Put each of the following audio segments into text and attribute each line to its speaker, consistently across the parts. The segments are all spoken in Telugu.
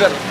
Speaker 1: జై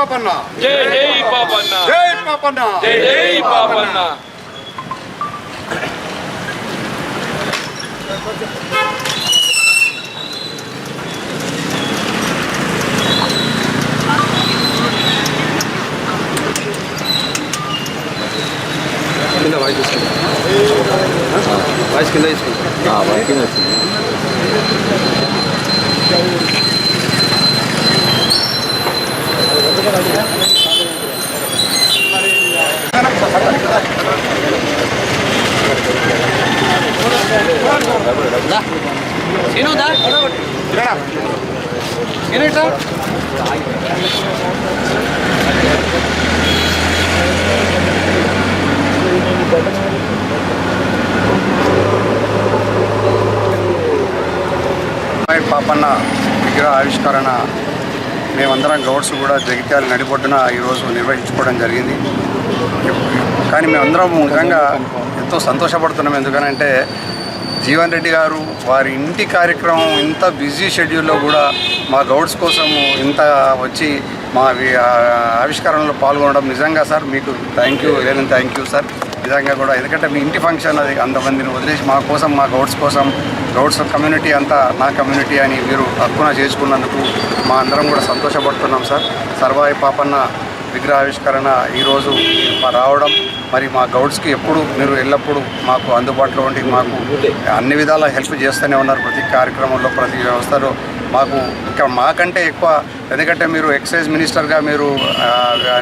Speaker 1: పాపన్న.
Speaker 2: జై జై పాపన్న.
Speaker 1: జై పాపన్న.
Speaker 2: జై జై పాపన్న.
Speaker 3: కింద వాయిస్ తీసుకుంటా. వాయిస్ కింద తీసుకుంటా. వాయిస్ కింద వచ్చింది
Speaker 1: జై పాపన్న విగ్రహ ఆవిష్కరణ మేమందరం గౌడ్స్ కూడా జగిత్యాల నడిబొడ్డున ఈరోజు నిర్వహించుకోవడం జరిగింది. కానీ మేమందరం నిజంగా ఎంతో సంతోషపడుతున్నాం. ఎందుకనంటే జీవన్ రెడ్డి గారు వారి ఇంటి కార్యక్రమం ఇంత బిజీ షెడ్యూల్లో కూడా మా గౌడ్స్ కోసము ఇంత వచ్చి మా ఆవిష్కరణలో పాల్గొనడం నిజంగా సార్ మీకు థ్యాంక్ యూ లేని థ్యాంక్ యూ సార్ విధంగా కూడా ఎందుకంటే మీ ఇంటి ఫంక్షన్ అది అంతమందిని వదిలేసి మా కోసం మా గౌడ్స్ కోసం గౌడ్స్ కమ్యూనిటీ అంతా నా కమ్యూనిటీ అని మీరు తక్కువ చేసుకున్నందుకు మా అందరం కూడా సంతోషపడుతున్నాం సార్. సర్వాయి పాపన్న విగ్రహావిష్కరణ ఈరోజు రావడం మరి మా గౌడ్స్కి ఎప్పుడు మీరు ఎల్లప్పుడూ మాకు అందుబాటులో ఉండి మాకు అన్ని విధాలా హెల్ప్ చేస్తూనే ఉన్నారు. ప్రతి కార్యక్రమంలో ప్రతి వ్యవస్థలో మాకు ఇంకా మాకంటే ఎక్కువ ఎందుకంటే మీరు ఎక్సైజ్ మినిస్టర్గా మీరు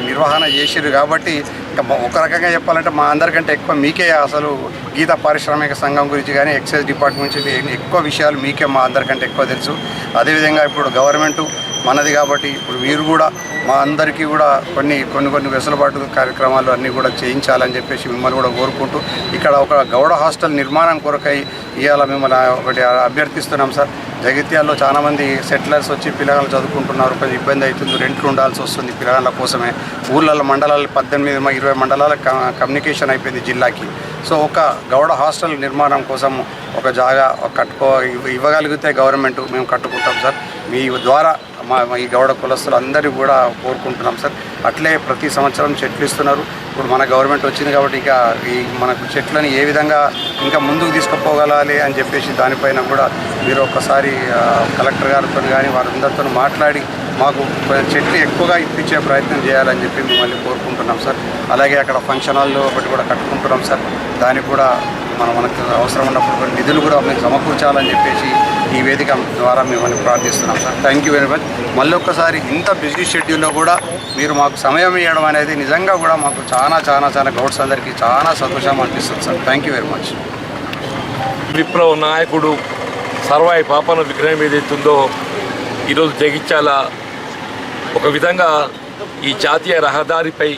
Speaker 1: నిర్వహణ చేసిరు కాబట్టి ఇంకా ఒక రకంగా చెప్పాలంటే మా అందరికంటే ఎక్కువ మీకే అసలు గీత పారిశ్రామిక సంఘం గురించి కానీ ఎక్సైజ్ డిపార్ట్మెంట్ గురించి ఎక్కువ విషయాలు మీకే మా అందరికంటే ఎక్కువ తెలుసు. అదేవిధంగా ఇప్పుడు గవర్నమెంటు మనది కాబట్టి ఇప్పుడు మీరు కూడా మా అందరికీ కూడా కొన్ని కొన్ని కొన్ని వెసులుబాటు కార్యక్రమాలు అన్నీ కూడా చేయించాలని చెప్పేసి మిమ్మల్ని కూడా కోరుకుంటూ ఇక్కడ ఒక గౌడ హాస్టల్ నిర్మాణం కొరకై ఇవాళ మిమ్మల్ని ఒకటి అభ్యర్థిస్తున్నాం సార్. జగిత్యాల్లో చాలామంది సెటిలర్స్ వచ్చి పిల్లగాళ్ళు చదువుకుంటున్నారు. కొంచెం ఇబ్బంది అవుతుంది. రెంట్లు ఉండాల్సి వస్తుంది పిల్లగాళ్ళ కోసమే. ఊళ్ళల్లో మండలాలు పద్దెనిమిది ఇరవై మండలాల క- కమ్యూనికేషన్ అయిపోయింది జిల్లాకి. సో ఒక గౌడ హాస్టల్ నిర్మాణం కోసం ఒక జాగా కట్టుకో ఇవ్వగలిగితే గవర్నమెంట్ మేము కట్టుకుంటాం సార్. మీ ద్వారా మా ఈ గౌడ కులస్తులు అందరూ కూడా కోరుకుంటున్నాం సార్. అట్లే ప్రతి సంవత్సరం చెట్లు ఇస్తున్నారు. ఇప్పుడు మన గవర్నమెంట్ వచ్చింది కాబట్టి ఇక ఈ మనకు చెట్లని ఏ విధంగా ఇంకా ముందుకు తీసుకుపోగలాలి అని చెప్పేసి దానిపైన కూడా మీరు ఒక్కసారి కలెక్టర్ గారితో కానీ వారందరితో మాట్లాడి మాకు చెట్లు ఎక్కువగా ఇప్పించే ప్రయత్నం చేయాలని చెప్పి మిమ్మల్ని కోరుకుంటున్నాం సార్. అలాగే అక్కడ ఫంక్షన్ హాల్లో ఒకటి కూడా కట్టుకుంటున్నాం సార్. దానికి కూడా మనం మనకు అవసరం ఉన్నప్పుడు నిధులు కూడా మేము సమకూర్చాలని చెప్పేసి ఈ వేదిక ద్వారా మిమ్మల్ని ప్రార్థిస్తున్నాం sir. Thank you very much మళ్ళీ ఒక్కసారి ఇంత బిజీ షెడ్యూల్లో కూడా మీరు మాకు సమయం ఇవ్వడం అనేది నిజంగా కూడా మాకు చాలా చాలా చాలా గౌడ్స్ అందరికీ చాలా సంతోషం అనిపిస్తుంది sir. Thank you very much
Speaker 2: విప్లవ నాయకుడు సర్వాయి పాపన విగ్రహం ఏదైతుందో ఈరోజు జగిత్యాల ఒక విధంగా ఈ జాతీయ రహదారిపై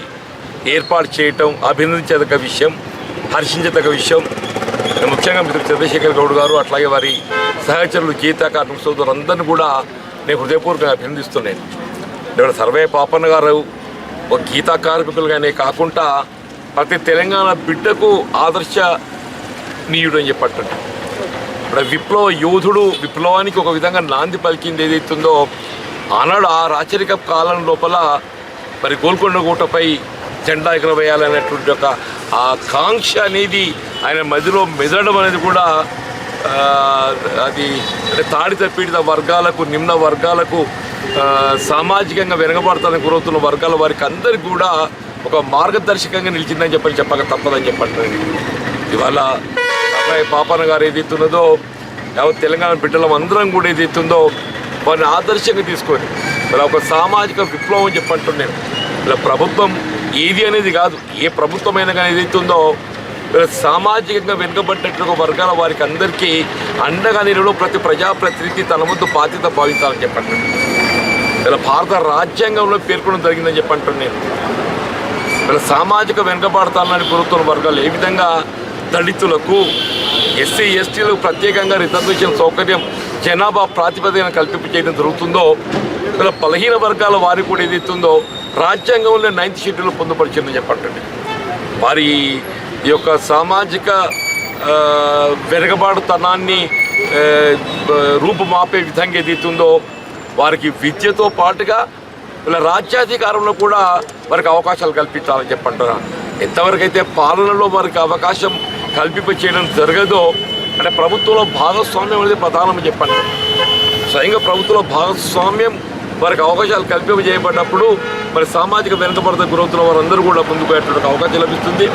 Speaker 2: ఏర్పాటు చేయటం అభినందించదగ్గ విషయం హర్షించదగ్గ విషయం. ముఖ్యంగా మిత్రుడు చంద్రశేఖర్ గౌడ్ గారు అట్లాగే వారి సహచరులు గీత కార్మిక సోదరులందరినీ కూడా నేను హృదయపూర్వకంగా అభినందిస్తున్నాను. ఇక్కడ సర్వే పాపన్న గారు ఒక గీతా కార్మికులుగానే కాకుండా ప్రతి తెలంగాణ బిడ్డకు ఆదర్శ నీయుడు అని చెప్పట్టు. ఇప్పుడు విప్లవ యోధుడు విప్లవానికి ఒక విధంగా నాంది పలికింది ఏదైతుందో ఆనాడు ఆ రాచరిక కాలం లోపల మరి గోల్కొండ కోటపై జెండా ఎగరవేయాలనేటువంటి ఒక ఆ కాంక్ష అనేది ఆయన మధ్యలో మెదడం అనేది కూడా అది అంటే తాడిత పీడిత వర్గాలకు నిమ్న వర్గాలకు సామాజికంగా వెనకబడతానికి గురవుతున్న వర్గాల వారికి అందరికీ కూడా ఒక మార్గదర్శకంగా నిలిచిందని చెప్పని చెప్పక తప్పదని చెప్పండి. ఇవాళ అబ్బాయి పాపన్న గారు ఏదైతున్నదో యావత్ తెలంగాణ బిడ్డలం అందరం కూడా ఏదైతుందో వారిని ఆదర్శంగా తీసుకొని ఇలా ఒక సామాజిక విప్లవం చెప్పంటున్నాను ఇలా ప్రభుత్వం ఏది అనేది కాదు ఏ ప్రభుత్వమైనా కానీ ఏదైతుందో సామాజికంగా వెనుకబడినట్టు వర్గాల వారికి అందరికీ అండగా నిలవడం ప్రతి ప్రజాప్రతినిధి తన ముందు బాధ్యత భావించాలని చెప్పండి. ఇలా భారత రాజ్యాంగంలో పేర్కొనడం జరిగిందని చెప్పంటాను నేను. ఇలా సామాజిక వెనుకబడతానని కోరుతున్న వర్గాలు ఏ విధంగా దళితులకు ఎస్సీ ఎస్టీలకు ప్రత్యేకంగా రిజర్వేషన్ సౌకర్యం జనాభా ప్రాతిపదికన కల్పింపు చేయడం జరుగుతుందో ఇలా బలహీన వర్గాల వారికి కూడా ఏదైతుందో రాజ్యాంగంలో నైన్త్ షెడ్యూల్ పొందుపరిచిందని చెప్పండి వారి ఈ యొక్క సామాజిక వెరగబాటుతనాన్ని రూపుమాపే విధంగా ఏదైతుందో వారికి విద్యతో పాటుగా ఇలా రాజ్యాధికారంలో కూడా వారికి అవకాశాలు కల్పించాలని చెప్పంటారా? ఎంతవరకు అయితే పాలనలో వారికి అవకాశం కల్పింప చేయడం జరగదో అంటే ప్రభుత్వంలో భాగస్వామ్యం అనేది ప్రధానమని చెప్పండి స్వయంగా ప్రభుత్వంలో భాగస్వామ్యం వారికి అవకాశాలు కల్పింపజేయబడినప్పుడు మరి సామాజిక వెనుకబడత గురవుతున్న వారందరూ కూడా ముందుకు పోయేటువంటి అవకాశం లభిస్తుంది.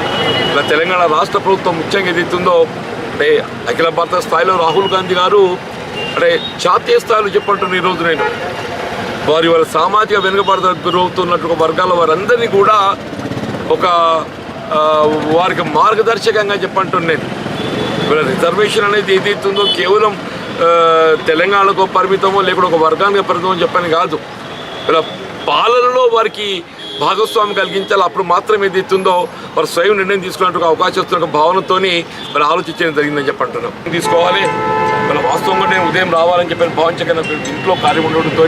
Speaker 2: ఇలా తెలంగాణ రాష్ట్ర ప్రభుత్వం ముఖ్యంగా ఏదైతుందో అంటే అఖిల భారత స్థాయిలో రాహుల్ గాంధీ గారు అంటే జాతీయ స్థాయిలో చెప్పంటున్న ఈరోజు నేను వారి వాళ్ళ సామాజిక వెనుకబడత గురవుతున్నట్టు వర్గాల వారందరినీ కూడా ఒక వారికి మార్గదర్శకంగా చెప్పంటున్నాను వీళ్ళ రిజర్వేషన్ అనేది ఏదైతుందో కేవలం తెలంగాణకు పరిమితమో లేకుండా ఒక వర్గానికి పరిమితమో చెప్పని కాదు. ఇలా పాలనలో వారికి భాగస్వామి కలిగించాలి అప్పుడు మాత్రం ఏది ఇస్తుందో వారు స్వయం నిర్ణయం తీసుకున్నట్టు అవకాశం వస్తున్న భావనతో మరి ఆలోచించడం జరిగిందని చెప్పంటున్నాం తీసుకోవాలి. మన వాస్తవంగా నేను ఉదయం రావాలని చెప్పి భావించగల ఇంట్లో కార్యం ఉండడంతో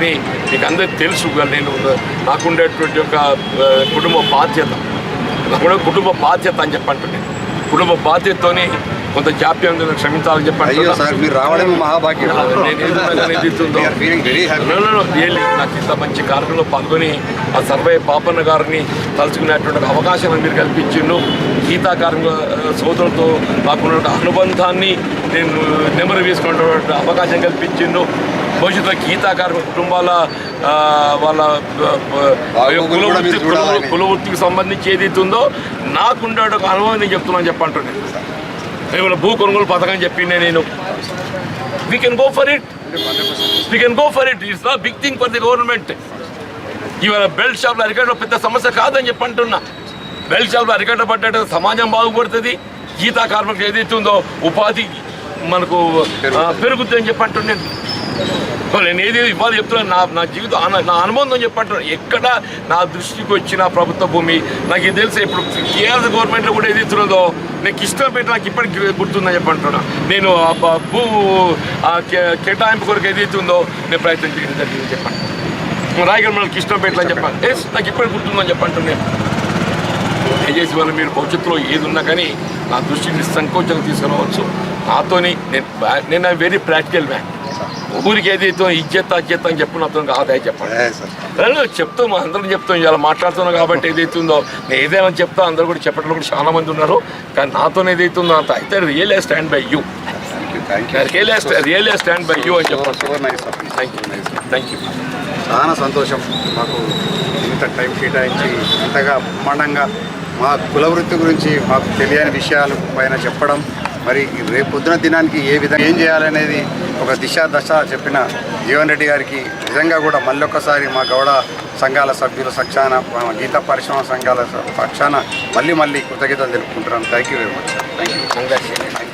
Speaker 2: మీకు అందరికీ తెలుసు నేను నాకుండేటువంటి ఒక కుటుంబ బాధ్యత. నాకు కూడా కుటుంబ బాధ్యత అని చెప్పంటున్నాను కుటుంబ బాధ్యతతోనే కొంత జాప్యం క్షమించాలని చెప్పండి.
Speaker 1: అయ్యో సార్ మీరు రావడమే మహాభాగ్యం.
Speaker 2: నాకు ఇంత మంచి కార్యక్రమంలో పాల్గొని ఆ సర్వే పాపన్న గారిని తలుచుకునేటువంటి అవకాశాన్ని మీరు కల్పించిండు గీతా కార్మిక సోదరులతో నాకున్న అనుబంధాన్ని నేను నెమరు వేసుకున్నటువంటి అవకాశం కల్పించిండు భవిష్యత్తులో గీతా కార్మిక కుటుంబాల వాళ్ళ ఆ, ఆ,
Speaker 1: బాగోగులు
Speaker 2: కుల
Speaker 1: కూడా
Speaker 2: వృత్తి
Speaker 1: మీరు చూడాలని.
Speaker 2: కుల వృత్తికి సంబంధించి ఏదైతే ఉందో నాకుండే ఒక అనుభవం నేను చెప్తున్నాను చెప్పంటున్నాను. ఇవాళ భూ కొనుగోలు పథకం చెప్పిండే నేను. We can go for it we can go for it it's not big thing for the government ఇవాళ బెల్ట్ షాప్లో అరికట్ట పెద్ద సమస్య కాదని చెప్పి అంటున్నా. బెల్ట్ షాప్లో అరికట్ట పడ్డట్టు సమాజం బాగుపడుతుంది. గీతా కార్మికులు ఏదైతే ఉందో ఉపాధి మనకు పెరుగుతుంది అని చెప్పి అంటున్నాను నేను ఏది ఇవాళ చెప్తున్నాను నా నా జీవితం నా అనుబంధం చెప్పంటున్నాను ఎక్కడ నా దృష్టికి వచ్చిన ప్రభుత్వ భూమి? నాకు ఇది తెలుసు ఇప్పుడు కేఆర్ గవర్నమెంట్లో కూడా ఏది ఇస్తున్నదో నేను ఇష్టం పెట్టి నాకు ఇప్పటికి గుర్తుందని చెప్పంటున్నా. నేను భూ కేటాయింపు కొరకు ఏది ఇస్తుందో నేను ప్రయత్నం చేయడం జరిగింది చెప్పండి రాయగడ మనకి ఇష్టం పెట్టాలని చెప్పాను ఎస్ నాకు ఇప్పటికి గుర్తుందని చెప్పంటున్నాను దయచేసి వాళ్ళు మీరు భవిష్యత్తులో ఏది ఉన్నా కానీ నా దృష్టిని సంకోచంగా తీసుకురావచ్చు. నాతోని నేను నేను వెరీ ప్రాక్టికల్ మ్యాన్ ఊరికి ఏదైతే ఇచ్చేస్తా ఇచ్చేస్తా అని చెప్పు నాతో ఆదాయ చెప్పండి. చెప్తాం అందరం చెప్తాం ఇలా మాట్లాడుతున్నాం కాబట్టి ఏదైతే ఉందో. నేను ఏదైనా చెప్తా అందరూ కూడా చెప్పడం కూడా చాలా మంది ఉన్నారు. కానీ నాతో ఏదైతే ఉందో అంత అయితే real stand by you. Real real stand by you అని చెప్పండి. థ్యాంక్ యూ థ్యాంక్ యూ
Speaker 1: చాలా సంతోషం. మాకు ఇంత టైం కేటాయించి ఇంతగా బ్రహ్మాండంగా మా కుల వృత్తి గురించి మాకు తెలియని విషయాలు పైన చెప్పడం. మరి రేపు పొద్దున దినానికి ఏ విధంగా ఏం చేయాలనేది ఒక దిశ దశ చెప్పిన జీవన్ రెడ్డి గారికి నిజంగా కూడా మళ్ళొక్కసారి మా గౌడ సంఘాల సభ్యుల పక్షాన మా గీతా పరిశ్రమ సంఘాల పక్షాన మళ్ళీ మళ్ళీ కృతజ్ఞతలు తెలుపుకుంటున్నాను thank you very much
Speaker 2: thank you